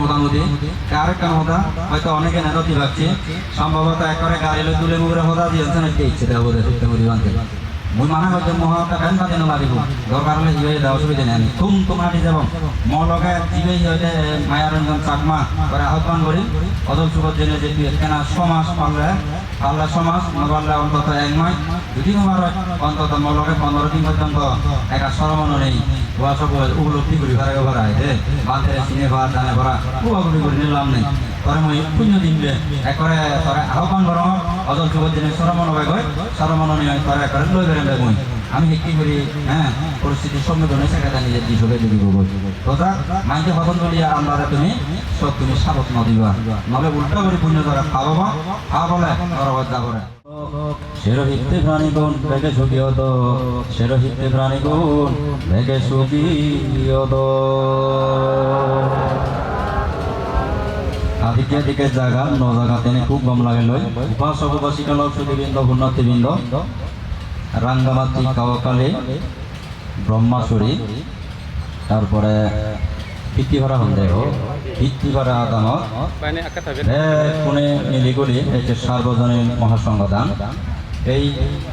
মোটামুটি। কার একটা হয়তো অনেকে ভাবছে। সম্ভবত একবারে গাড়ি তুলে মুগরে হোদা দিয়েছে নাকি ইচ্ছে দেবো দেখতে মুই মানা করছে মহাটা ফ্যান পাতি নাগিব দরকার হলে জিবে দেওয়া অসুবিধা আমি তুম তোমাটি যাব। ম লগে জিবে হইতে মায়ারঞ্জন চাকমা করে আহ্বান করি অদল সুবত জেনে যে তুই একখানা সমাজ পারলে পারলে সমাজ নপারলে অন্তত এক নয় যদি আমার অন্তত ম লগে পনেরো দিন পর্যন্ত একটা সরমন নেই। ওয়া সব উপলব্ধি করি ভাড়া ভাড়ায় হে বাঁধে চিনে ভাড়া জানে ভাড়া উপলব্ধি করি নিলাম নেই তরে মই পুণ্য দিনলে একবারে তরে আহ্বান কর অদল যুবক দিনে সরমন হবে গৈ সরমন নিয়ে তরে একবারে লৈ বেড়ে মই আমি শিকি করি হ্যাঁ পরিস্থিতির সম্মুখীন হয়েছে সেটা নিজের দিশকে দিব তোতা মাইকে হতন আর আমরা তুমি সব তুমি সাবত নদিবা। নলে উল্টা করে পুণ্য ধরে খাব খাবলে নরবদ্ধা করে সেরহিতে প্রাণীগুণ বেগে সুখিয়ত সেরহিতে প্রাণীগুণ বেগে সুখিয়ত আদিকে দিকে জায়গা ন জায়গা তেনে খুব গম লাগে লই উপাসক উপাসিকা লোক সুদীবৃন্দ পুণ্যার্থীবৃন্দ রাঙ্গামাতি কাওয়াকালী ব্রহ্মাসুরী তারপরে পিতৃভরা সন্দেহ আকা থাকবে কোনে মিলিগুলি যে সার্বজনীন মহাসংগদান। এই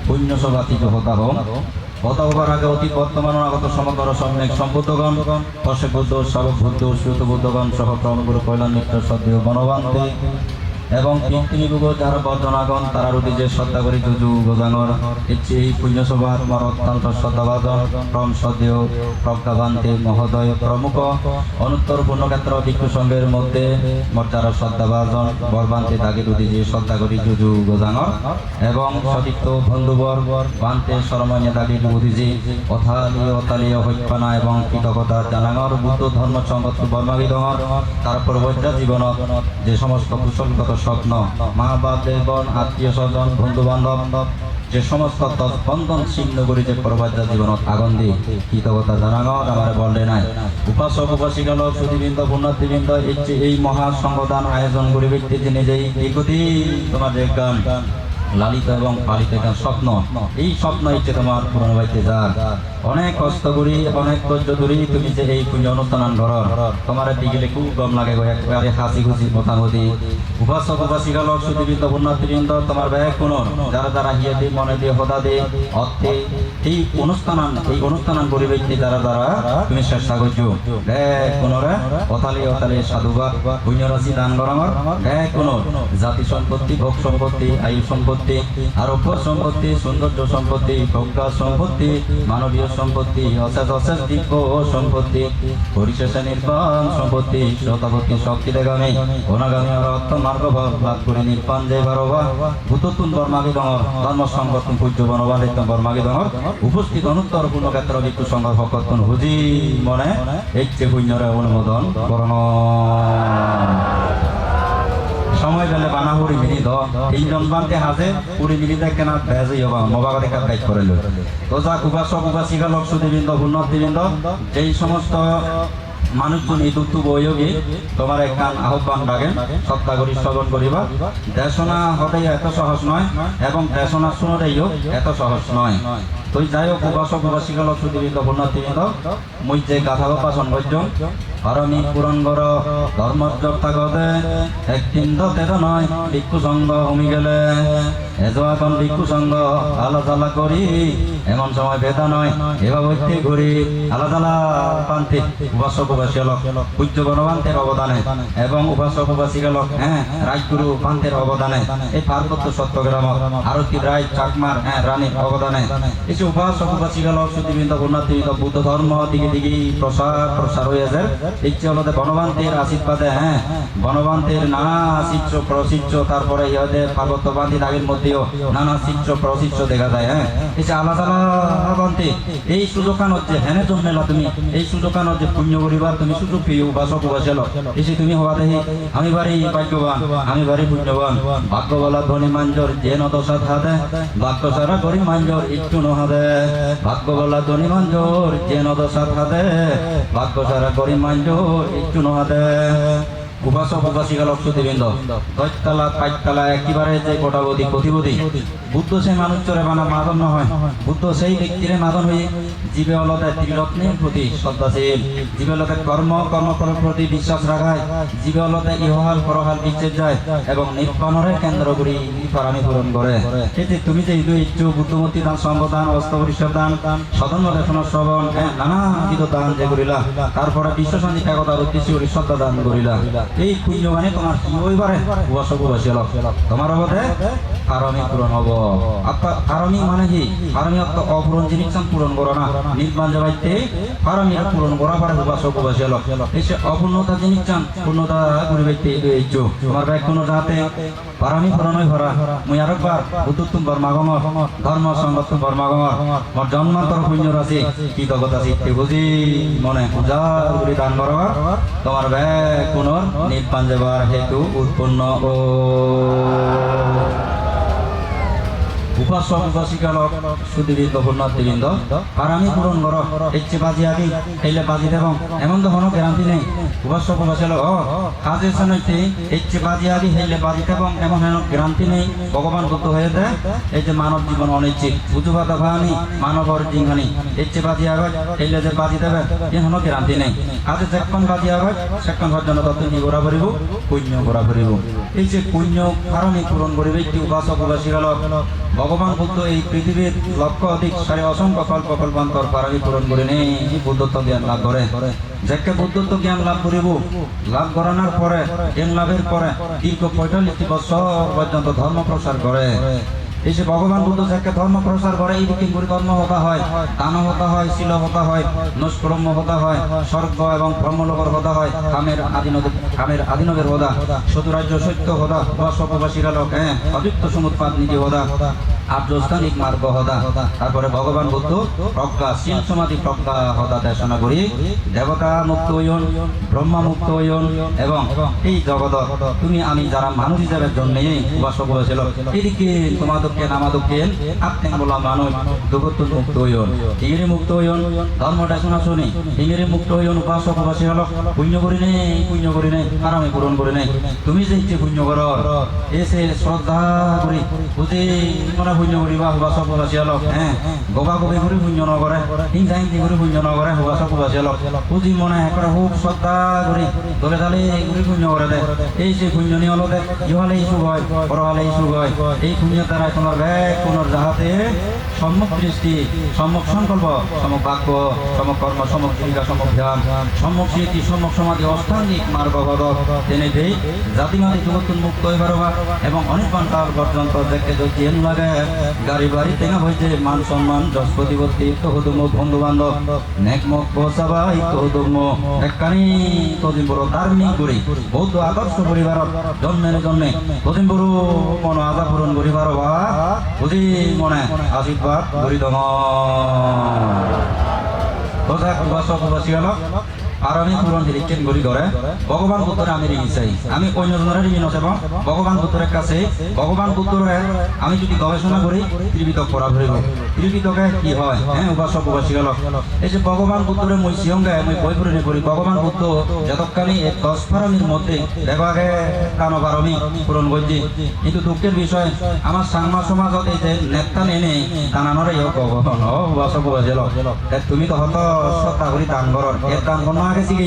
পুণ্য হতা হোম হতা হবার আগে অতি বর্তমান আগত বুদ্ধগণ সহ কল্যাণ মিত্র সদ্য বনবান্তে এবং পৃথিবীগুগ যারা বর্ধনাগণ তারা রুদি যে শ্রদ্ধা করি যুজু গোজাঙর ইচ্ছে এই পুণ্যসভা তোমার অত্যন্ত শ্রদ্ধাভাজন। ক্রম সদ্য প্রজ্ঞাবান্তে মহোদয় প্রমুখ। অনুত্তর পূর্ণক্ষেত্র ভিক্ষু সংঘের মধ্যে মোট যারা শ্রদ্ধাভাজন। বরবান্তে তাকে রুদি যে শ্রদ্ধা করি যুজু গোজাঙর এবং সতীর্থ বন্ধুবর বান্তে সরমণীয় দাবি বুধিজি অথালীয় অতালীয় হৈপানা এবং কৃতজ্ঞতা জানাঙর বুদ্ধ ধর্ম সংগত বর্মাবিদঙর তার পরবর্তী জীবনত যে সমস্ত কুশলগত স্বপ্ন মা বাপ দেবন আত্মীয় স্বজন বন্ধু বান্ধব যে সমস্ত তৎবন্ধন ছিন্ন করে যে পরবর্তী জীবনত আগন দি, কৃতজ্ঞতা জানাগত আমার বললে নাই। উপাসক উপাসী গেল সুদীবৃন্দ পুণ্যতিবৃন্দ এই মহা আয়োজন করি ব্যক্তি নিজেই দীর্ঘদিন তোমার যে গান লালিত এবং পালিত একটা স্বপ্ন। এই স্বপ্ন হচ্ছে তোমার পুরনো বাড়িতে যার। অনেক কষ্ট করি, অনেক ধৈর্য ধরি, তুমি যে এই পুণ্য অনুষ্ঠান ঘর তোমার দিকে খুব গম লাগে একেবারে হাসি খুশি মোটামুটি উপাসক, উপাসিকা, লোক সুদীবৃন্দ পুণ্যার্থীবৃন্দ তোমার ব্যয় কোন যারা যারা হিয়ে দিয়ে মনে দিয়ে হদা দিয়ে অর্থে এই অনুষ্ঠান এই অনুষ্ঠান পরিবেশটি যারা যারা, তুমি চেষ্টা করছ। ব্যয় কোনরে অতালি অতালি সাধুবাদ পুণ্য রাশি দান করাঙর ব্যয় কোন জাতি সম্পত্তি, ভোগ সম্পত্তি, আয়ু সম্পত্তি আরোগ্য সম্পত্তি, সৌন্দর্য সম্পত্তি, প্রজ্ঞা সম্পত্তি, মানবীয় সম্পত্তি, অশেষ অশেষ দিব্য সম্পত্তি, পরিশেষে নির্বাণ সম্পত্তি শক্তি দেগামী অনাগামী অর্থ মার্গ লাভ করে নির্বাণ যে বারবা ভূততুন বর্মাগি ডঙর ধর্ম সংগঠন পূজ্য বনবালিত বর্মাগি ডঙর উপস্থিত অনুত্তর পূর্ণক্ষেত্র বিক্ষু সংঘ ভকতন হুজি মনে এই যে পুণ্যরে অনুমোদন করণ। সময় পেলে বানাহুরি মিলি দ তিনজন বানতে হাজে পুরি মিলি দেখ কেনা ভেজে হবা মবাগ দেখা দায়িত করে লো। তো যা কুবা উপাসক উপাসিকা লোক সুদীবৃন্দ উন্নতিবৃন্দ যেই সমস্ত মানুষজন এই দুঃখ বইয়োগী তোমার একখান আহ্বান ডাকেন সত্তা করি শ্রবণ করিবা। দেশনা হতেই এত সহজ নয়, এবং দেশনা শুনোটাইও এত সহজ নয়। তুই যাই হোক উপাসক উপাসিকা লোক সুদীবৃন্দ উন্নতিবৃন্দ মুই যে গাথা উপাসন করছম হরমি পুরঙ্গর ধর্মযোদ্ধা গদে। একদিন তের নয়, ভিক্ষু সঙ্গ হমি গেলে। এজো এখন ভিক্ষু সঙ্গ আলাদা করি, এমন সময় বেদা নয় ঐক্যে ঘুরি আলাদা পান্তে উপাসক উপাসিকালক পূজ্য গণপান্তের অবদানে এবং উপাসক উপাসিকালক হ্যাঁ রাজগুরু পান্তের অবদানে। এই পার্বত্য সত্যগ্রাম, আরতি রায়, চাকমার হ্যাঁ রানীর অবদানে। যে উপাসক উপাসিকালক সুদীবৃন্দ উন্নতিবৃন্দ বুদ্ধ ধর্ম দিকে দিকে প্রসার প্রসার হয়েছে ইচ্ছে হলো আশীর্বাদে হ্যাঁ নানা তারপরে দাগের মধ্যেও নানা দেখা যায় হ্যাঁ। আলাদা আলাদা এই হচ্ছে তুমি, এই হচ্ছে পুণ্য পরিবার তুমি সুযোগ পেয়ে উপাসক উপাসল এসে তুমি হওয়া দেখি আমি বাড়ি ভাগ্যবান, আমি বাড়ি পুণ্যবান ভাগ্য বলা ধনী মাঞ্জর যে নদশা হাতে ভাগ্য সারা করি মাঞ্জর একটু নহাদে। ভাগ্য বলা ধনী মাঞ্জর যে নদশা হাতে ভাগ্য সারা করি মাঞ্জর একটু নহাদে উপাসক উপাসিকা যে গোটাবধি প্রতিবধি, বুদ্ধ সেই মানুষ চরে বানা মাদন নহয়। বুদ্ধ সেই ব্যক্তিরে মাদন হয়ে জীবে অলতে ত্রিরত্নের প্রতি শ্রদ্ধাশীল জীবে অলতে কর্ম কর্মফলের প্রতি বিশ্বাস রাখায় জীবে অলতে ইহহাল পরহাল বিচ্ছেদ যায়। এবং নির্বাণরে কেন্দ্র করি পারানি পূরণ করে। এই তুমি যে ইদু ইচ্ছু বুদ্ধমূর্তি দান, সম্বদান অস্ত্র দান সদন দেশন শ্রবণ হ্যাঁ নানাবিধ দান যে করিলা, তারপরে বিশ্ব শান্তি একতার উদ্দেশ্যে শ্রদ্ধা দান করিলা। এই পুণ্য মানে তোমার কি হইবারে হল তোমার অবধে কারণে পূরণ হব। কারণী মানে কি? কারণী অর্থ অপূরণ জিনিস পূরণ করো না। নির্মাণ যাবাইতে কারণীরা পূরণ করা পারে উপাসক উপাসী হল এই সে অপূর্ণতা জিনিস পূর্ণতা করিবাইতে তোমার ব্যাগ কোনো যাতে পারামি পূরণই ভরা। মুই আরেকবার বুদ্ধুত্তম বর্মাগমর ধর্ম সংগত বর্মাগমর মোর জন্মান্তর পুণ্য রাশি কি তগত আছে তে মনে পূজা করি দান করো তোমার ব্যাগ পুনর নির্বাণ যাবার হেতু উৎপন্ন ও বাজি বাজি দেব এমন বাজি আদি বাজি এমন হেন নেই। ভগবান হয়ে দেয় এই যে মানব জীবন বুঝুবা দফা আমি মানবর জিংহানি ইচ্ছে বাজি আগে খাইলে যে বাজি দেবে, এ কোনো গ্যারান্টি নেই। কাজে যেক্ষণ বাজি আগে সেক্ষণ পর্যন্ত তত কি করা পারিব পুণ্য করা পারিব এই যে পুণ্য কারণে পূরণ করিবে একটি উপাসক উপাসিকালক ভগবান বুদ্ধ এই পৃথিবীর লক্ষ অধিক সাড়ে অসংখ্য কল্প কল্পান্তর পারাবি পূরণ করে নেই বুদ্ধত্ব জ্ঞান লাভ করে। যাকে বুদ্ধত্ব জ্ঞান লাভ করিব, লাভ করানোর পরে, জ্ঞান লাভের পরে দীর্ঘ পঁয়তাল্লিশটি বছর পর্যন্ত ধর্ম প্রসার করে। এই যে ভগবান বুদ্ধ যাকে ধর্ম প্রসার করে, এই দিকে কর্ম হতা হয়, দান হতা হয়, শিল হতা হয় নস্কর্ম হতা হয়, স্বর্গ এবং ব্রহ্মলোকর হতা হয়, কামের আদিনব কামের আদিনবের হদা রাজ্য সত্য হদা। উপাসীরা লোক হ্যাঁ? অযুক্ত সমুৎপাদ নিজে হদা আর্যস্থানিক মার্গ হদা। তারপরে ভগবান বুদ্ধ প্রজ্ঞা শিল সমাধি প্রজ্ঞা হদা দেশনা করি। দেবতা মুক্ত হইন ব্রহ্মা মুক্ত হইন এবং এই জগৎ তুমি আমি যারা মানুষ হিসাবে জন্মে উপাসক হয়েছিল এদিকে তোমাদকেন আমাদকেন আপনি বলা মানুষ জগৎ মুক্ত হইন ইংরে মুক্ত হইন ধর্ম দেশনা শুনি ইংরে মুক্ত হইন উপাসক উপাসী হল, পুণ্য করি নেই, পুণ্য করি নেই আরামে পূরণ করে নেই। তুমি যে ইচ্ছে পুণ্য কর, এসে শ্রদ্ধা করি, বুঝি পুণ্য করিবা উপাসক উপাসী হল হ্যাঁ গবা গবি করে পুণ্য নকৰে। হিংসা হিংসি কৰি শূন্য নগরে উপাসক উপাসী হল বুঝি মনে একরে খুব শ্ৰদ্ধা কৰি দলে দালে কৰি শূন্য করে দে। এই সে শূন্য নিয়ে নিয়লতে ইহালে ইসু হয় পরহালে ইসু হয়। এই শূন্য দ্বারা তোমার ব্যাগ পুনর যাহাতে সম্মুখ দৃষ্টি, সম্মুখ সংকল্প, সম্মুখ বাক্য, সম্মুখ কর্ম, সম্মুখ জীবিকা সম্মুখ ধ্যান, সম্মুখ স্মৃতি, সম্মুখ সমাধি অস্থানিক মার্গ পদ তেনে দেই। জাতিমাদি জগৎ মুক্ত পারবা এবং অনেক কাল পর্যন্ত দেখতে যদি জেল লাগে। গাড়ি, বাড়ি, টেঙা হয়েছে মান সম্মান যশ প্রতিপত্তি তহুদুম বন্ধু বান্ধব নেকমক বসাবা তহুদুম একখানি। বড় ধার্মিক করি বৌদ্ধ আদর্শ জন্মের জন্মে তদিন বড় মন আদা পূরণ করিবার বা বুঝি মনে, আশীর্বাদ করি দম কোথায় উপাসক উপাসী হল আর আমি পূরণ নিরীক্ষণ করি করে ভগবান বুদ্ধরে আমি ঋণী চাই। আমি অন্য জনের ঋণী নচাব ভগবান বুদ্ধরের কাছে, ভগবান বুদ্ধরে আমি যদি গবেষণা করি ত্রিবিতক পড়া ধরিব ত্রিবিতকে কি হয়? হ্যাঁ উপাসক উপাসী হল এই যে ভগবান বুদ্ধরে মই সিয়ঙ্গে মই বই পড়ে করি ভগবান বুদ্ধ যতক্ষণই এই দশ পারমির মধ্যে দেখো আগে কানো পারমি পূরণ করছি, কিন্তু দুঃখের বিষয়, আমার সাংমা সমাজত এই যে নেতা নেনে দানানরে ইয়ে ও উপাসক উপাসী হল তুমি তো হত শ্রদ্ধা করি দান করর এর দান করো আগে শিখে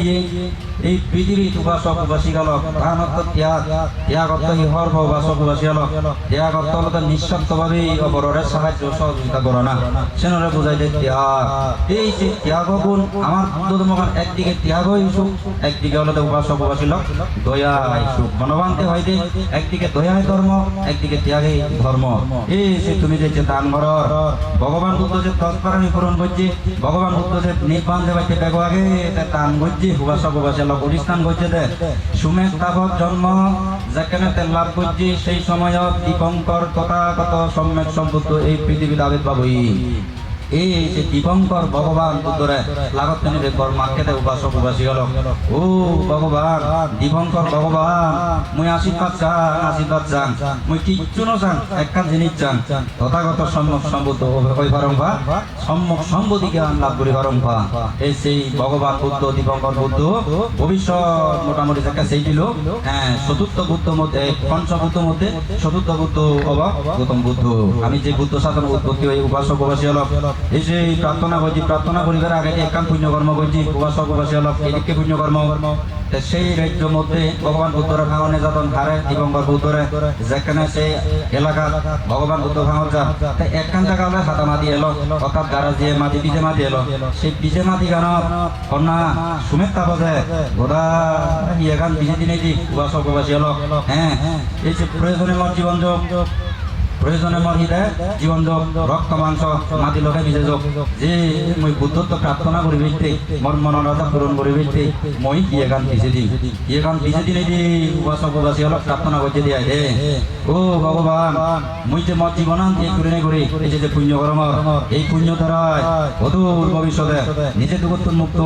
এই পৃথিবী উপাসক উপাসী গেল তাহান অর্থ ত্যাগ ত্যাগ অর্থ ইহর উপাসক উপাসী গেল ত্যাগ অর্থ হলো নিঃস্বার্থভাবে অপরের সাহায্য সহযোগিতা করো না। সেনরে বুঝাই দে ত্যাগ। এই যে ত্যাগ গুণ আমার ধর্মগান একদিকে ত্যাগ ইসুক একদিকে হলো উপাসী লোক দয়া মনোবান্তে হয় যে একদিকে দয়াই ধর্ম একদিকে ত্যাগে ধর্ম এই যে তুমি যে যে দান করো ভগবান বুদ্ধ যে তৎপরানি পূরণ করছে ভগবান বুদ্ধ যে নির্বাণ দেবাইতে বেগ আগে দান করছে উপাসী লোক অনুষ্ঠান করছে দে সুমেশ তাবৎ জন্ম যেখানে তেল লাভ কৰিছে সেই সময়ত দীপঙ্কর তথাগত সম্যক সম্বুদ্ধ এই পৃথিৱীত আবির্ভাব হই। এই যে দীপঙ্কর ভগবান বুদ্ধরে লাগত তিনি মার্কেটে উপাসক উপাসী হল ও ভগবান, দীপঙ্কর ভগবান, মুই আশীর্বাদ চান আশীর্বাদ চান। মুই কিচ্ছু ন চান একখান জিনিস চান। তথাগত সম্মুখ সম্বুদ্ধ হই পারম্পা সম্মুখ সম্বোধি জ্ঞান লাভ করি পারম্পা এই সেই ভগবান বুদ্ধ দীপঙ্কর বুদ্ধ ভবিষ্যৎ মোটামুটি একটা সেই দিল হ্যাঁ চতুর্থ বুদ্ধ মধ্যে পঞ্চবুদ্ধ মধ্যে, চতুর্থ বুদ্ধ অবা গৌতম বুদ্ধ। আমি যে বুদ্ধ সাধন উৎপত্তি হয়ে উপাসক উপাসী হল এই যে প্রার্থনা করছি, প্রার্থনা করিবার আগে যে একান পুণ্যকর্ম করছি উপাসক উপাসী হল এদিকে পুণ্যকর্ম। সেই রাজ্য মধ্যে ভগবান বুদ্ধরা ভাঙনে যাতন হারে দিবঙ্কর বুদ্ধরে যেখানে সেই এলাকা ভগবান বুদ্ধ ভাঙর যা তাই একখান জায়গা হলে হাতা মাতি এলো, অর্থাৎ গারা দিয়ে মাটি পিছে মাতি এলো, সেই পিছে মাটি গান কন্যা সুমেত তাপসে, গোদা ইয়ে গান পিছে দিনে দি উপাসক উপাসী হলো হ্যাঁ এই যে প্রয়োজনে জীবন যোগ প্রয়োজনে মোর হৃদয় জীবন যোগ রক্ত মাংস মাটি লগে মিশে যোগ। যে মই বুদ্ধত্ব প্রার্থনা করি ব্যক্তি মোর মনোরথা পূরণ করি ব্যক্তি মই ইয়ে গান পিছে দিই ইয়ে গান পিছে দিনে দি উপাসক উপাসী হলো প্রার্থনা করতে দিয়া দে। ও ভগবান, মুই যে মোর জীবনান্তে করে নে করি, এই যে যে পুণ্য কর্ম, এই পুণ্য দ্বারাই অদূর ভবিষ্যতে নিজে দুগত্ব মুক্ত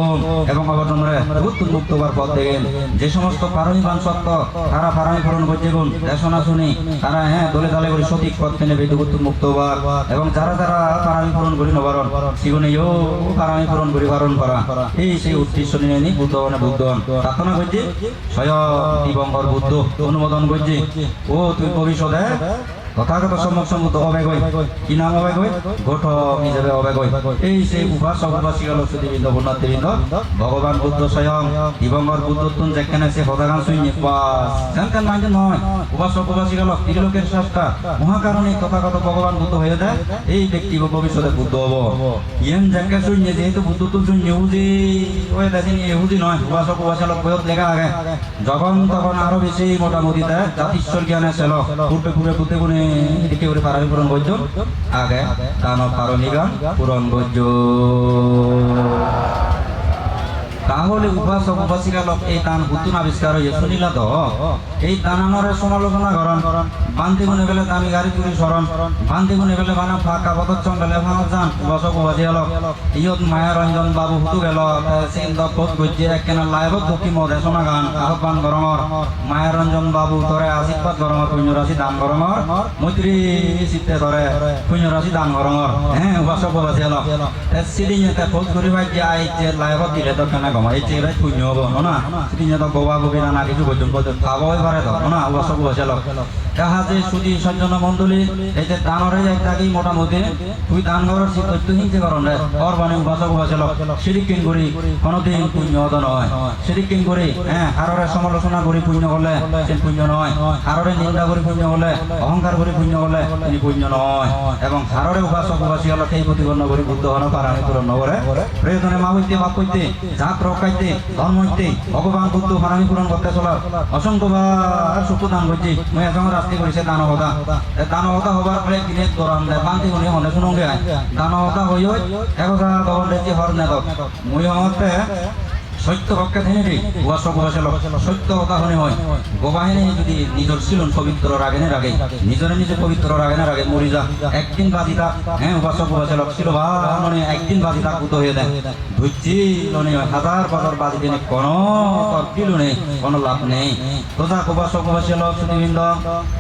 এবং অবর্তমানে দুগত্ব মুক্ত হওয়ার পথ দেখেন। যে সমস্ত পারমিবান সত্য, তারা পারমি পূরণ করছে গুণ, দেশনা শুনি, তারা হ্যাঁ দলে দলে করে সঠিক পথ মেনে দুগত্ব মুক্ত এবং যারা যারা পারামি পূরণ করি নবারণ জীবনে পারামি পূরণ করি, বারণ করা। এই সেই উদ্দেশ্য নিয়ে নি বুদ্ধ মানে বুদ্ধ প্রার্থনা করছে, স্বয়ং দিবঙ্কর বুদ্ধ অনুমোদন করছে। ও তুই ভবিষ্যতে তথাগত সম্মুখ সম্মুখ অবেগ কি নাম অবেগ হই হিসেবে অবেগ হই এই সেই উপাসক উপাসিকা লক্ষ্মীবৃন্দ বন্যাবৃন্দ ভগবান বুদ্ধ স্বয়ং দিবঙ্গর বুদ্ধ তুন যেখানে সে হদাগান শুই বাস সেখান মানে নয় উপাসক উপাসিকা লোক ত্রিলোকের শ্রেষ্ঠা মহাকারণে তথাগত ভগবান বুদ্ধ হয়ে যায় এই ব্যক্তি ভবিষ্যতে বুদ্ধ হব। ইয়েন জায়গা শূন্য যেহেতু বুদ্ধ তুল শূন্য ইহুদি ওই দেখেন ইহুদি নয় উপাসক উপাসক বয়স লেখা আগে। যখন তখন আরও বেশি মোটামুটি দেয় জাতিশ্বর জ্ঞানে ছিল পূর্বে পূর্বে বুদ্ধে গুণে এদিকে করে পারমি পূরণ করছ আগে দানব পারমি গান পূরণ করছ তাহলে উপাসক উপাসিকা লোক এই তান হুতুন আবিষ্কার হয়ে শুনিলা তো। এই তানানরে সমালোচনা করন বান্তি গুনে গেলে দামি গাড়ি চুরি সরণ। বান্তি গুনে গেলে বানা ফাঁকা পদচ্ছম গেলে ভাঙত যান। উপাসক উপাসিকা লোক ইয়ত মায়া রঞ্জন বাবু হুতু গেল। সিন দপত গজ্জে একখানা লাইভত দক্ষি মধে শোনা গান। আহ্বান গরমর মায়া রঞ্জন বাবু তরে আশীর্বাদ গরমর পুণ্য রাশি দান গরমর মৈত্রী চিত্তে তরে পুণ্য রাশি দান গরমর হ্যাঁ উপাসক উপাসিকা লোক সিদিন এটা পোজ করি ভাই যে আই যে লাইভত দিলে তো কেনা গমা এই চেয়ে পুণ্য হব না সিদিন তো গোবা গোবি না কিছু পর্যন্ত খাব পারে তো না উপাসক উপাসিকা লোক কাহা সুদী সজ্জন মন্ডলী এই দানরে যাই থাকি মোটামুটি তুই দান করার তথ্য হিংসে করন রে ওর উপাসক উপাসক সিরিকিন করি কোনোদিন পুণ্য হত নয় সিরিকিন করি হাররে সমালোচনা করি পুণ্য সে পুণ্য নয় হাররে নিন্দা করি পুণ্য করলে অহংকার করি পুণ্য করলে তিনি পুণ্য নয় এবং হাররে উপাসক উপাসী হলো সেই প্রতিপন্ন করি বুদ্ধ হন পূরণ করে প্রয়োজনে মা হইতে বাপ হইতে জাত রক্ষাইতে ধর্ম হইতে ভগবান বুদ্ধ পারানি পূরণ করতে চলার অসংখ্যবার সুখ দান করছি মই এসঙ্গ রাস্তি করেছে দানবতা দানবতা হবার পরে কিনে গরম দেয় বান্তি গুনি হনে শুনুগে দানবতা হই হই একথা তখন দেখছি হর নেদক মই হতে সত্য পক্ষে রে উপাসক উপাসক সত্য কথা শুনে হয়। গোবাহিনী যদি নিজের ছিলন পবিত্র রাগে না রাগে নিজরে নিজে পবিত্র রাগে না রাগে মরি যা, একদিন থাক হ্যাঁ উপাসক উপাসক ছিল বা মানে একদিন বাজি থাক উত হয়ে দেয় ধুচ্ছি লনে হাজার বছর বাজি দিনে কোনো তর্কিল নেই, কোনো লাভ নেই। তোজা উপাসক উপাসক সুদীবৃন্দ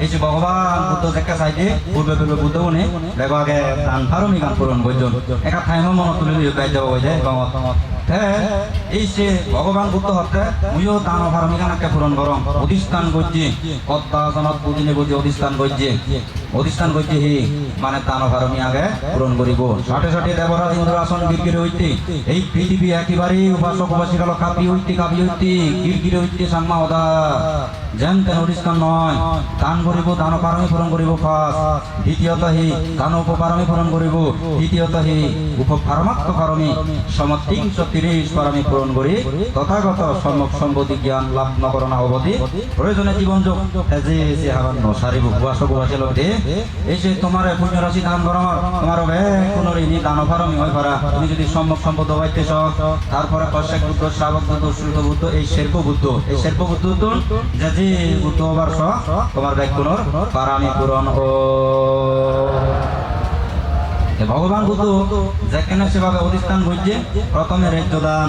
এই যে ভগবান বুদ্ধ দেখা চাইতে পূর্বে পূর্বে বুদ্ধ গুণে দেখো আগে দান ফারমি গান পূরণ করছ একা ঠাই মনত তুলে দিয়ে যাব যে গমত এই সে ভগবান বুদ্ধ হতে মুইও দান ফারমি গানাকে পূরণ করম। অধিষ্ঠান করছি পদ্মাসনত বুঝিনে বুঝি অধিষ্ঠান করছি অধিষ্ঠান করছি হি মানে দান ফারমি আগে পূরণ করিব। ষাটে ষাটে দেবরাজ ইন্দ্রাসন গিরগিরে হইতে এই পৃথিবী একেবারেই উপাসক উপাসিকাল কাপি হইতে কাপি হইতে গিরগিরে হইতে সাম্মা হদা যেন তেন অধিষ্ঠান নয়, দান করিব দান পারমি পূরণ করিব ফার্স্ট দ্বিতীয়ত হি, দান উপপারমি পূরণ করিব। তৃতীয়ত হি উপপারমাত্ম পারমি সমতিংশ তিরিশ পারমি পূরণ করি। তথাগত সম্যক সম্পত্তি জ্ঞান লাভ নকরণা অবধি। প্রয়োজনে জীবন যোগ এজে এসে হারান নসারিব উপাসক উপাসে লোকে এই যে তোমার পুণ্য রাশি দান করো তোমার কোন ঋণী দান পারমি হয় পারা তুমি যদি সম্যক সম্পদ হইতেছ তারপরে কশ্যপ বুদ্ধ, শ্রাবক বুদ্ধ, শ্রুত বুদ্ধ, এই শেরপ বুদ্ধ। এই শেরপ বুদ্ধ যে যে বুদ্ধ হবার সহ তোমার ব্যাগ পুনর পারামি পূরণ ও। ভগবান বুদ্ধ যেখানে সেভাবে অধিষ্ঠান বুঝছে প্রথমে রাজ্য দান।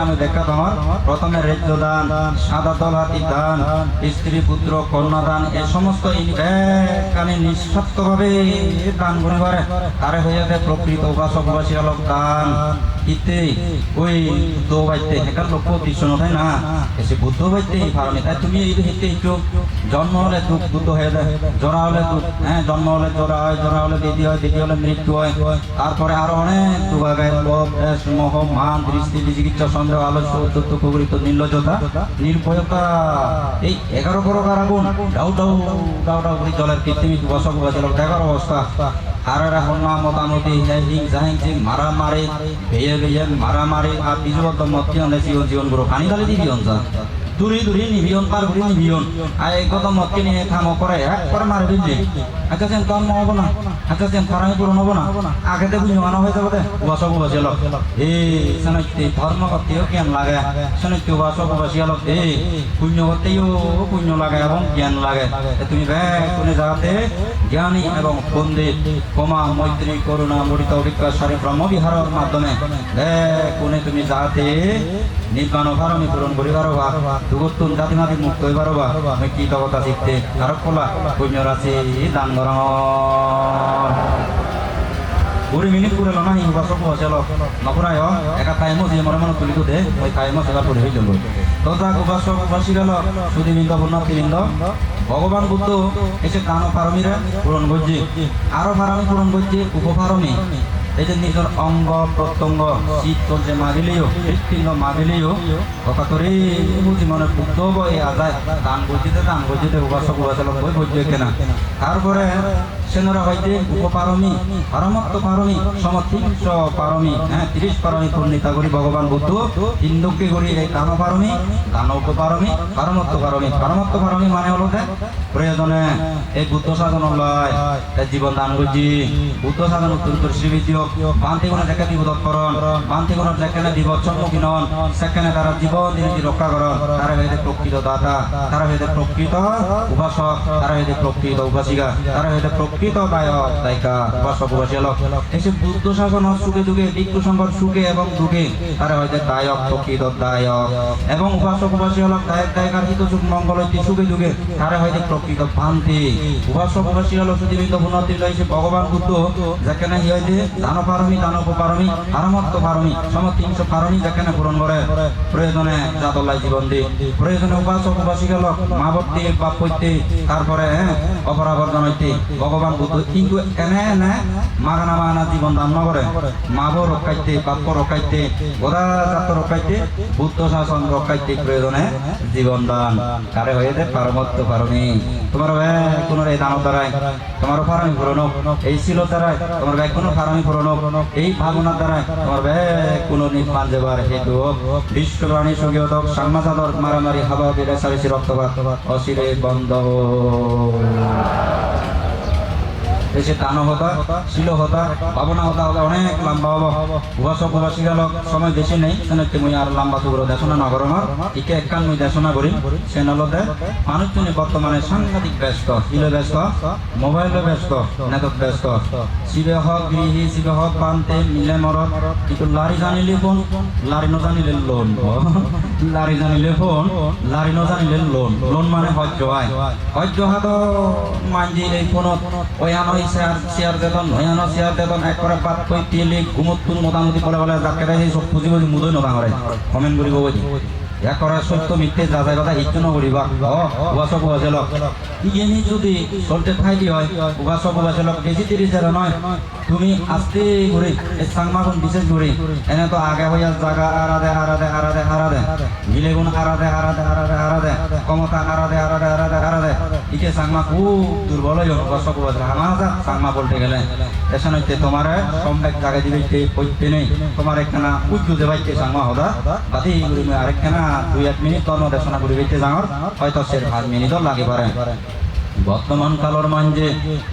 নামে দেখা প্রথমে রাজ্য দান সাদা দান, স্ত্রী, পুত্র কন্যা দান এ সমস্ত দান করিবারে তারে হয়ে প্রকৃত দান। ইতে, ওই বুদ্ধ বাইতে হেকার তাই না। এসে বুদ্ধ পারমি তাই তুমি এই হেঁটে একটু জন্ম হলে দুঃখ বুদ্ধ হয়ে যায়, জরা হলে দুঃখ হ্যাঁ জন্ম হলে জরা হয়, জরা হলে দিদি হয়, দিদি হলে মৃত্যু হয়। তারপরে আরও অনেক দুবাগায় লোভ মোহ, মান নির্লজ্জতা নির্ভয়তা এই এগারো প্রকার আগুন, ডাউ ডাউ ডাউ ডাউ করে জলের পৃথিবী বসক বসল এগারো অবস্থা। আর হন্না মোটামুটি মারা মারে মারামারি বেয়ে মারা মারামারি, আর বিজুবদ্ধ মত জীবন জীবনগুলো পানি ঢালি দিবি অঞ্চল দূরে দূরে নিবিয়ন পার ঘুরে নিবিয়ন আর এই কত মতকে নিয়ে খামো করে একবার মারে বুঝলি আচ্ছা সেন কম হব না। আচ্ছা সেন ফারামি পূরণ হব না। আগে তো বুঝানো হয়ে যাবে দে। বসক বসিল এই শোনাইতে ধর্ম করতেও জ্ঞান লাগে। শোনাইতে বসক বসিয়াল এই পুণ্য করতেও পুণ্য লাগে এবং জ্ঞান লাগে। এ তুমি ব্যাগ কোনে যাতে জ্ঞানী এবং পণ্ডিত। ক্ষমা মৈত্রী করুণা মরিত অভিজ্ঞ সারি ব্রহ্মবিহারের মাধ্যমে। ব্যাগ কোনে তুমি যাতে নির্বাণ ফারমি পূরণ করি দুগতুন জাতি মাতি মুক্ত হই পারো বা আমি কি তবতা শিখতে আর কলা? পুণ্য রাশি দান করা কুড়ি মিনিট করে লনা হিং বাসক বসেল নকরায় একা টাইমও যে মনে মনে তুলি দে ওই টাইমও সেবা করে হয়ে যাব তো যাক উপাসক উপাসী গেল সুদীবৃন্দ বন্যাতিবৃন্দ ভগবান বুদ্ধ, এসে দান পারমিরে পূরণ করছে। আরও পারমি পূরণ করছে, উপপারমি। এই যে নিজের অঙ্গ প্রত্যঙ্গ শীত চলছে মাগিলেও হৃৎপিণ্ড মাগিলেও। কথা করে বুঝি মনে বুদ্ধ বই আদায় দান করছিতে দান করছিতে উপাসক উপাসক বই বুঝছে কেনা। তারপরে সেনরা হইতে উপপারমি, পারমত্ব পারমি সমতিংশ পারমি হ্যাঁ তিরিশ পারমি পূর্ণিতা করি ভগবান বুদ্ধ। হিন্দুকে করি এই দান পারমি দান উপপারমি পারমত্ব পারমি। পারমত্ব পারমি মানে হলো যে প্রয়োজনে এই বুদ্ধ সাধন লয়। জীবন দান করছি। বুদ্ধ সাধন উত্তর উত্তর শ্রীবিদ্য বান্তি কোনো দেখে দিব তৎকরণ বান্তি কোনো যেখানে দিব সম্মুখীন সেখানে তারা জীবন দিনে রক্ষা করন। তারা হইতে প্রকৃত দাতা। তারা হইতে প্রকৃত উপাসক। তারা হইতে প্রকৃত উপাসিকা। তারা হইতে প্রকৃত গায়ক, গায়িকা, উপাসক উপাসিয়ালক এসে বুদ্ধ শাসন সুখে দুঃখে দিক্ষ সংকট সুখে এবং দুঃখে, তারা হইতে দায়ক প্রকৃত দায়ক এবং উপাসক উপাসিয়ালক দায়ক দায়িকার হিত সুখ মঙ্গল হইতে সুখে দুঃখে, তারা হইতে প্রকৃত ভগবান বুদ্ধ যেখানে হি হইতে দান পারমি দান পারমি আরামত্ব পারমি সম তিনশো পারমি যেখানে পূরণ করে প্রয়োজনে জাতলাই জীবন দি। প্রয়োজনে উপাসক উপাসিকালক মা ভক্তি বাপ হইতে তারপরে হ্যাঁ, হইতে ভগবান বুদ্ধ কিন্তু এনে এনে মাগানা মাগানা জীবন দান নকরে মাব রক্ষাইতে বাপ রক্ষাইতে গোদা জাত রক্ষাইতে বুদ্ধ শাসন রক্ষাইতে প্রয়োজনে জীবন দান। কারে হয়ে পারমত্ব পারমি তোমার ভাই কোনো এই দানব দ্বারাই তোমার ফারামি পূরণ হোক, এই শিল দ্বারাই তোমার ভাই কোনো ফারামি পূরণ হোক, এই ভাবনার দ্বারাই তোমার ব্যাগ কোনো নির্মাণ দেবার হেতু হোক। বিশ্ববাণী সুগীয়তক সাংমাচাদর মারামারি হাবা বিরে সারিসি রক্তপাত অশিরে বন্ধ। দেশে দানো হতা শিল হতা ভাবনা হতা হতা, অনেক লম্বা হব। উপাসক, উপাসিকা লোক, সময় বেশি নেই সেনেকে মুই আর লম্বা টুকরো দেশনা আমার ইকে একখান মুই দেশনা করি, সে নলতে মানুষজনে বর্তমানে সাংঘাতিক ব্যস্ত ইলে ব্যস্ত, মোবাইলে ব্যস্ত, নেটত ব্যস্ত। শিবে হক গৃহী শিবে হক পান্তে মিলে মরত, কিন্তু লারি জানিলে ফোন লারি নজানিলে লোন। লারি জানিলে ফোন লারি নজানিলে লোন। লোন মানে হজ্জ হয়। হজ্জ হাত মাঞ্জি এই ফোনত ওয়ানো গুমত তুন মোটামুটি বলে বলে যাকে সেই সব খুজি খুজি মুদই নবা করিব বুঝি এক করে সত্য মিথ্যে যাচাই কথা ইচ্ছু নকরিবা অ, উপাসক উপাসে লক ইয়েনি যদি চলতে থাইলি হয়, উপাসক উপাসে লক বেশি তিরিশ হাজার নয়। তুমি আস্তে করে এই সাংমাগুন বিশেষ করে এনে তো আগে হইয়া জাগা আরাদে আরাদে আরাদে আরাদে মিলে গুণ আরাদে আরাদে আরাদে আরাদে ক্ষমতা আরাদে আরাদে আরাদে ইকে সাংমা খুব দুর্বল হয়ে উপাসক উপাসে আমার যা সাংমা বলতে গেলে। এসন হইতে তোমার সম্বেক জায়গা দিবে কইতে নেই। তোমার একখানা উজ্জু দেবাইতে সাংমা হদা বাদি গুলি আরেকখানা দুই এক মিনিট তন্ন দেশনা করি, বেঁচে যাওয়ার, হয়তো সে পাঁচ মিনিটও লাগে পারে। বর্তমান কালর মাঞ্জে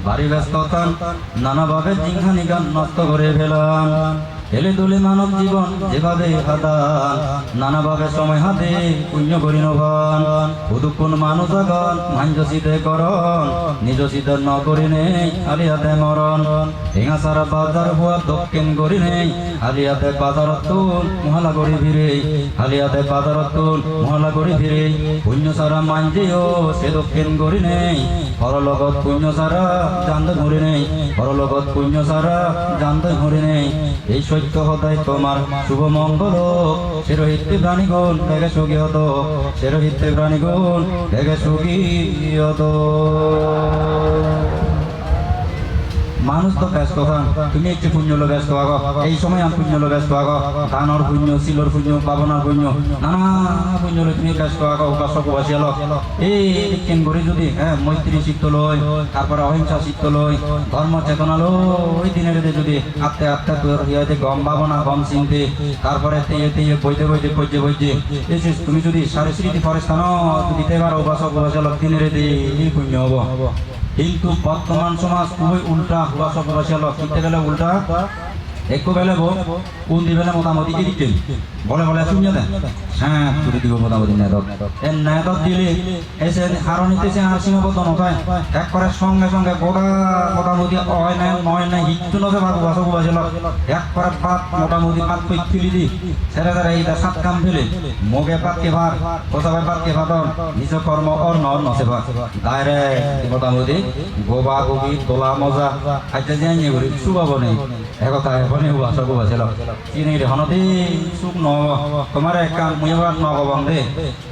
ভারী ব্যস্ততা, নানাভাবে দীঘা নিগান নষ্ট করে ফেলাম। এলে দোলে মানব জীবন, যেভাবে হাদান নানাভাবে সময় হাতে পুণ্য করি নবান উদুক্ষণ মানুষ আগন মাঞ্জসিতে করন নিজ সিদ্ধ ন করি নেই আলিয়াতে মরণ। ঠেঙা সারা বাজার হওয়া দক্ষিণ করি নেই আলিয়াতে বাজার তুল মহলা করি ফিরে। আলিয়াতে বাজার তুল মহলা করি ফিরে। পুণ্য সারা মাঞ্জিও সে দক্ষিণ করি নেই পরলগত পুণ্য সারা জানতে ঘুরি নেই পরলগত পুণ্য সারা জানতে ঘুরি নেই এই সত্য হতাই তোমার শুভ মঙ্গল সেরহিতে প্রাণীগুণ দেখে সুখী হত সেরহিতে প্রাণীগুণ দেখে সুখী হতো মানুষ তো ব্যস্ত থান তুমি একটু পুণ্য লো ব্যস্ত আগ এই সময় আমি পুণ্য লো ব্যস্ত আগ দানর পুণ্য শিলর পুণ্য, পাবনার পুণ্য, নানা পুণ্য লো তুমি ব্যস্ত আগ উপাসক উপাসী এলো এই কেন করে যদি হ্যাঁ মৈত্রী শিক্ত লই, তারপরে অহিংসা শিক্ত লই, ধর্ম চেতনা লো ওই দিনের যদি আত্মে আত্মে তোর ইয়াতে গম ভাবনা গম চিনতে, তারপরে তেয়ে তেয়ে বইতে বইতে বইতে বইতে এই তুমি যদি সারে স্মৃতি ফরেস্তান যদি তেবার উপাসক উপাসী এলো দিনের এই পুণ্য হব। কিন্তু বর্তমান সমাজ খুবই উল্টা হুয়া সব বসে কিনতে গেলে উল্টা? একটু বেলে বো কোন দিবেলে মোটামুটি কি দিচ্ছেন বলে বলে শুনিয়ে দেন। হ্যাঁ তুলে দিব মোটামুটি নেতক এ নেতক দিলে এসে হারো নিতেছে আর সীমাবদ্ধ নথায় এক করে সঙ্গে সঙ্গে গোটা মোটামুটি হয় না নয় না হিট্টু নথে ভাগ বসে বসেল এক করে পাত মোটামুটি পাত কই তুলি দি। ছেড়ে ছেড়ে এইটা সাত কাম ফেলে। মগে পাতকে ভাত কোথায় পাতকে ভাতন নিজ কর্ম অর নর নসে ভাত ডাইরেক্ট মোটামুটি গোবা গোবি তোলা মজা, খাইতে যাই নিয়ে করি শুভাব নেই। একথা এখনই সব বাছিল চিনি রে সুখ ন তোমার এক মুই নগবং দে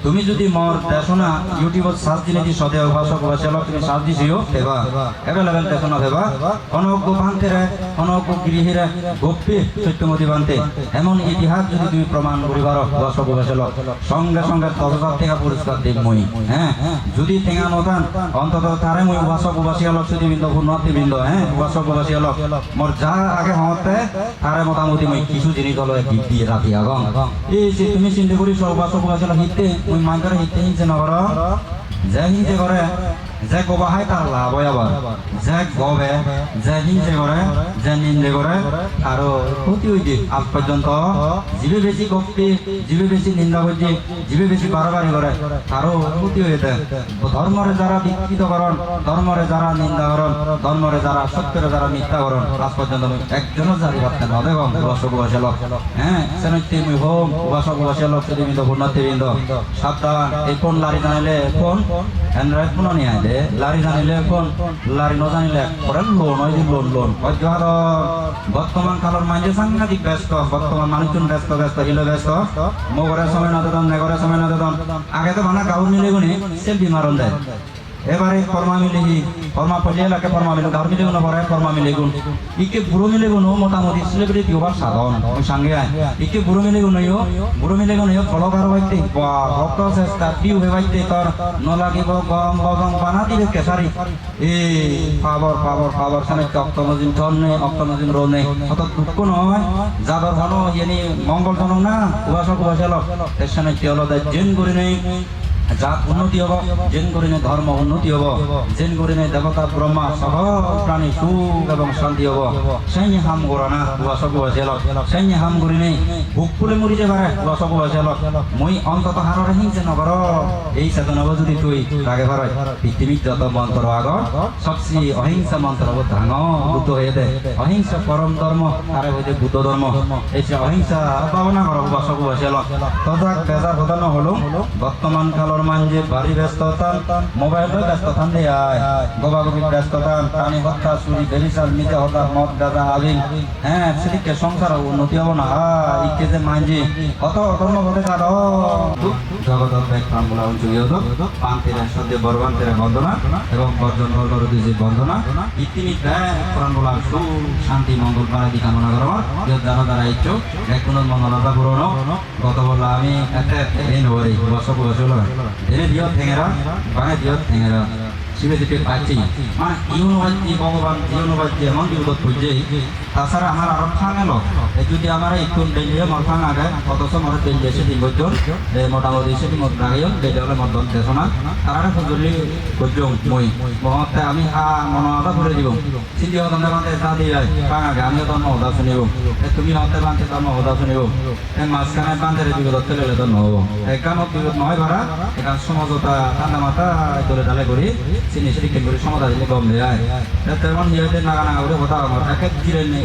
তুমি যদি মর দেশনা ইউটিউবত সার্চ দিলে দি সদে সব বাছিল তুমি সার্চ দিছিও দেবা এভেলেবেল দেশনা দেবা অনজ্ঞ ভান্তেরে অনজ্ঞ গৃহীরে গোপ্পে সত্যমতি বান্তে। এমন ইতিহাস যদি তুমি প্রমাণ করিবার সব বাছিল সঙ্গে সঙ্গে হাজার টাকা পুরস্কার দিম মই হ্যাঁ? যদি ঠেঙা নদান অন্তত তারে মই উপাসী অলপ যদি বিন্দ ভূর্ণাতি বিন্দ হ্যাঁ? উপাসী অলপ মোর যা আগে হওয়াতে তারে মোটামুটি মই কিছু জিনিস হলো দিদি রাতি আগং। এই যে তুমি চিন্তা করি সব উপাসী অলপ হিতে মই মাইকারে হিতে হিংসে নগর যে হিংসে করে যে গবাহাই তার লাভ হয় আবার যে গবে যে হিংসে করে যে নিন্দে করে আরও ক্ষতি হইছে আজ পর্যন্ত যিবে বেশি গপ্পি যিবে বেশি নিন্দা করছে যিবে বেশি বাড়াবাড়ি করে, তারও ক্ষতি হয়েছে। ধর্মরে যারা বিকৃত করন ধর্মরে যারা নিন্দা করন ধর্মরে যারা সত্যের যারা মিথ্যা করন আজ পর্যন্ত একজনও জারি পারতেন না। দেখো উপাসক উপাসী লোক। হ্যাঁ সেনত্যি মুই হোম উপাসক উপাসী লোক যদি বিন্দু পূর্ণাতি বিন্দু। সাবধান, এই ফোন লারি জানাইলে ফোন এন্ড্রয়েড ফোন নিয়ে আইলে? লারি জানিলে ফোন লারি নজানিলে পরে লোন হয় লোন লোন। অজ্ঞাত বর্তমান কালের মাঝে সাংঘাতিক ব্যস্ত বর্তমান মানুষজন ব্যস্ত ব্যস্ত হিলে ব্যস্ত। মগরের সময় না দেন নেগরের সময় না দেন। আগে তো ভাঙা গাউন নিলে গুনি সেলফি মারন দেয়। এবারে ফর্মা মিলেহি ফর্মা পলিয়ে লাগে ফর্মা মিলে গাউন মিলে গুণ পরে ফর্মা মিলে গুণ ইকে বুড়ো মিলে গুণ মোটামুটি সেলিব্রিটি হবার সাধন ওই সঙ্গে আয়। ইকে বুড়ো মিলে গুণ ইও বুড়ো মিলে গুণ ইও ফলকার বাইতে ভক্ত চেষ্টা পিউ হে বাইতে তোর নলাগিব গম বগম বানা দিবে কেসারি এ পাবর পাবর পাবর সামনে অক্টমজিন ধন নেই অক্টমজিন রো নেই অত দুঃখ নয় যাদর হন ইয়েনি মঙ্গল জনক না উপাসক উপাসক এর সামনে কেওলদায় জেন করে নেই। জাত উন্নতি হব, জেন করিনে ধর্ম উন্নতি হব, জেন করিনে দেবতা, ব্রহ্মা সহ প্রাণী সুখ এবং শান্তি হব। সেই হাম করা না উপাসক উপাসেল সেই হাম করিনে ভোগ ফুলে মরি যে পারে উপাসক উপাসেল মই অন্তত হাররে হিংসে নকর এই চেতন হব যদি তুই রাগে ভারত পৃথিবীর যত মন্ত্র আগ সবসি অহিংসা মন্ত্র হব ধাঙ বুদ্ধ হয়ে দে। অহিংসা পরম ধর্ম, তারে হইতে বুদ্ধ ধর্ম। এই অহিংসা পাবনা কর উপাসক উপাসেল তথাক বেজার প্রধান হলো। বর্তমান কালের মানজে বাড়ি ব্যস্ততান মোবাইলের ব্যস্ততান দিয়ে আয়। গোবাগবির ব্যস্ততান প্রাণী হত্যা, চুরি বেরিসাল মিথ্যা হত্যা, মদ, গাঁজা, আলিম। হ্যাঁ সেদিকে সংসার উন্নতি হব না। ইকে যে মানজি কত কর্ম করে তার জগত প্রাণগুলা উঞ্চুগি হতো পান্তের সদ্যে বরবান্তের বন্দনা। এবং বর্জন বর্গরতি যে বন্দনা। ইতিনি প্রাণগুলা সু শান্তি, মঙ্গল পারাদি কামনা করো ইয়ত জানা দ্বারা ইচ্ছ এক কোনো মঙ্গলতা পূরণ গত বললা আমি এতে এই নবরি বসে এনে দিও ঠেঙেরা বাঙে দিও ঠেঙেরা শিবে দিতে পাচ্ছি মানে ইউনো বাচ্চি ভগবান ইউনো বাচ্চি এমন বিপদ করছে তাছাড়া আমার আরও ফাং এলো। এই যদি আমার একটু ডেলিয়ে মোর ফাং আগে, অথচ মোর ডেলিয়ে এসে দিন বৈদ্য মোটামুটি এসে দিন লাগাইও ডেলি হলে মোর দল দেশ না। তারা খুঁজলি বৈদ্য মই। মহতে আমি হা মন আদা করে দিব। চিন্তি হতাম বান্ধে তা দিয়ে ফাং আগে, আমিও তোর মহদা শুনিব। তুমি হতে বান্ধে তোর মহদা শুনিব। মাঝখানে বান্ধে বিপদ তেলে তো নহব। একানত বিপদ নহয় ভাড়া এখান সমাজতা ঠান্ডা মাথা দলে ডালে করি, চিনি চিনি কেন করে সমাধা দিলে গম দেয়। তেমন নিয়ে নাগা নাগা করে কথা আমার একে জিরে নেই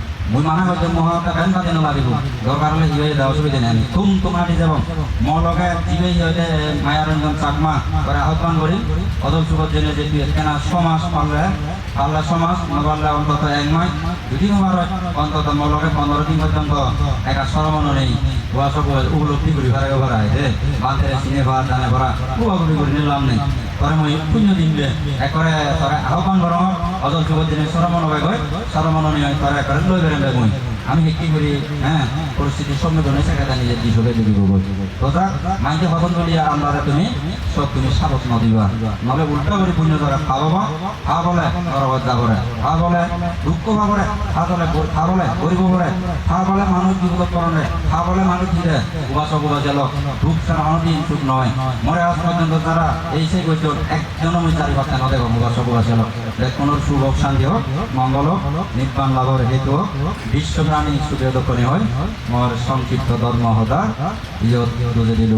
মই মানে হয়তো মহাটা ফেন পাতি নালাগিব দরকার হলে জিবে দেওয়া অসুবিধা আমি তুম তোমাটি যাব। মোৰ লগে জিবে সিহঁতে মায়াৰঞ্জন চাকমা করে আহ্বান করি অদল সুগত জেনে যে কেনা সমাজ পারলে পারলে সমাজ নপারলে অন্তত এক নয় যদি আমার অন্তত মোৰ লগে পনেরো দিন পর্যন্ত একটা সরমন নেই। ওয়া সব উপলব্ধি করি ভাড়া ভাড়ায় দে। বান্ধে চিনে ভাড়া জানে ভাড়া উপলব্ধি করি নিলাম নেই তরে মই শূন্য দিন দে। একবারে তরে আহ্বান করো অজল যুবদিনে দিনে সরমন হবে গৈ সরমন নিয়ে তরে একবারে লৈ বেরেন মই। আমি শিকি করি হ্যাঁ পরিস্থিতির সম্মুখীন হয়েছে কেটা নিজের দিশকে দিব কথা? মাইকে হতন করিয়া আমরা তুমি, সব তুমি সাবত নদিবা নলে উল্টা করে পুণ্য ধরে খাব খা বলে নরবত যাবরে খা বলে, দুঃখ ভাবরে খা বলে খা বলে, গরিব বলে। খা বলে, মানুষ বিপদ করণে খা বলে, মানুষ দিলে উবাস উবাস এলো দুঃখ ছাড়া মানুষ দিন সুখ নয়। মরে আজ পর্যন্ত তারা এই সেই করছে একজন আমি চারি পাচ্ছে না। দেখো উবাস উবাস এলো কোন শুভ শান্তি হোক, মঙ্গল হোক, নির্বাণ লাভের হেতু হোক, বিশ্ব প্রাণী সুবেদ করে হয় মোর সংক্ষিপ্ত ধর্ম হদা ইয়ত দিল